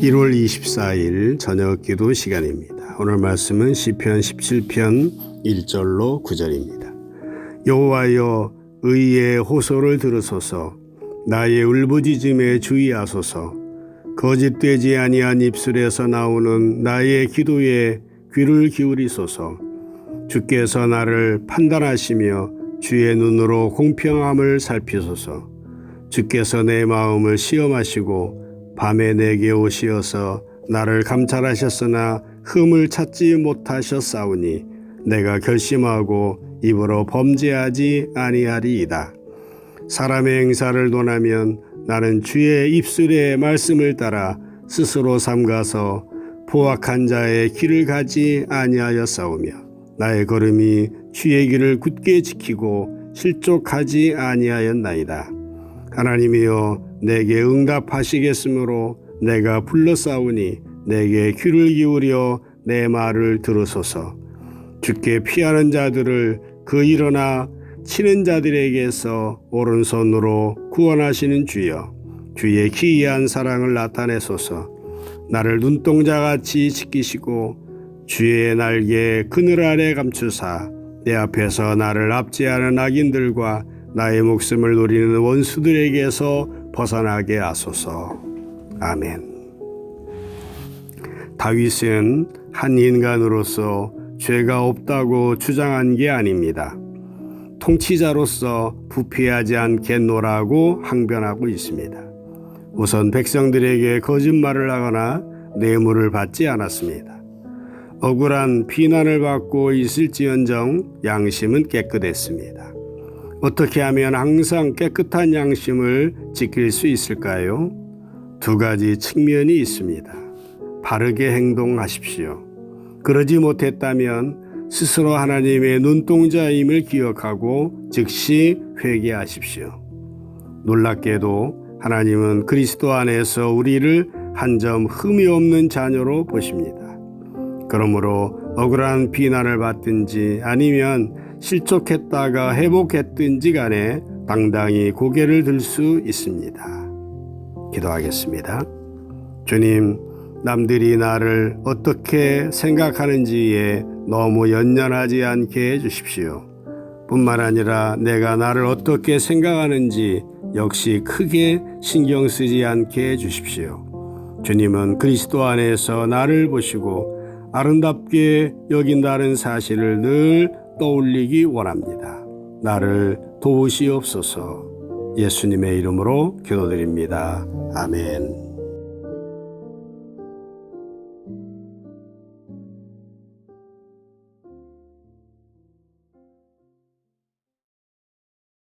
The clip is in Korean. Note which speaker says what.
Speaker 1: 1월 24일 저녁 기도 시간입니다. 오늘 말씀은 시편 17편 1절로 9절입니다. 여호와여 의의 호소를 들으소서 나의 울부짖음에 주의하소서 거짓되지 아니한 입술에서 나오는 나의 기도에 귀를 기울이소서 주께서 나를 판단하시며 주의 눈으로 공평함을 살피소서 주께서 내 마음을 시험하시고 밤에 내게 오시어서 나를 감찰하셨으나 흠을 찾지 못하셨사오니 내가 결심하고 입으로 범죄하지 아니하리이다. 사람의 행사를 논하면 나는 주의 입술의 말씀을 따라 스스로 삼가서 포악한 자의 길을 가지 아니하였사오며 나의 걸음이 주의 길을 굳게 지키고 실족하지 아니하였나이다. 하나님이여 내게 응답하시겠으므로 내가 불러싸우니 내게 귀를 기울여 내 말을 들으소서. 주께 피하는 자들을 그 일어나 치는 자들에게서 오른손으로 구원하시는 주여 주의 기이한 사랑을 나타내소서. 나를 눈동자같이 지키시고 주의 날개 그늘 아래 감추사 내 앞에서 나를 압제하는 악인들과 나의 목숨을 노리는 원수들에게서 벗어나게 하소서. 아멘. 다윗은 한 인간으로서 죄가 없다고 주장한 게 아닙니다. 통치자로서 부패하지 않겠노라고 항변하고 있습니다. 우선 백성들에게 거짓말을 하거나 뇌물을 받지 않았습니다. 억울한 비난을 받고 있을지언정 양심은 깨끗했습니다. 어떻게 하면 항상 깨끗한 양심을 지킬 수 있을까요? 두 가지 측면이 있습니다. 바르게 행동하십시오. 그러지 못했다면 스스로 하나님의 눈동자임을 기억하고 즉시 회개하십시오. 놀랍게도 하나님은 그리스도 안에서 우리를 한 점 흠이 없는 자녀로 보십니다. 그러므로 억울한 비난을 받든지 아니면 실족했다가 회복했든지 간에 당당히 고개를 들 수 있습니다. 기도하겠습니다. 주님, 남들이 나를 어떻게 생각하는지에 너무 연연하지 않게 해주십시오. 뿐만 아니라 내가 나를 어떻게 생각하는지 역시 크게 신경 쓰지 않게 해주십시오. 주님은 그리스도 안에서 나를 보시고 아름답게 여긴다는 사실을 늘 떠올리기 원합니다. 나를 도우시옵소서 예수님의 이름으로 기도드립니다. 아멘.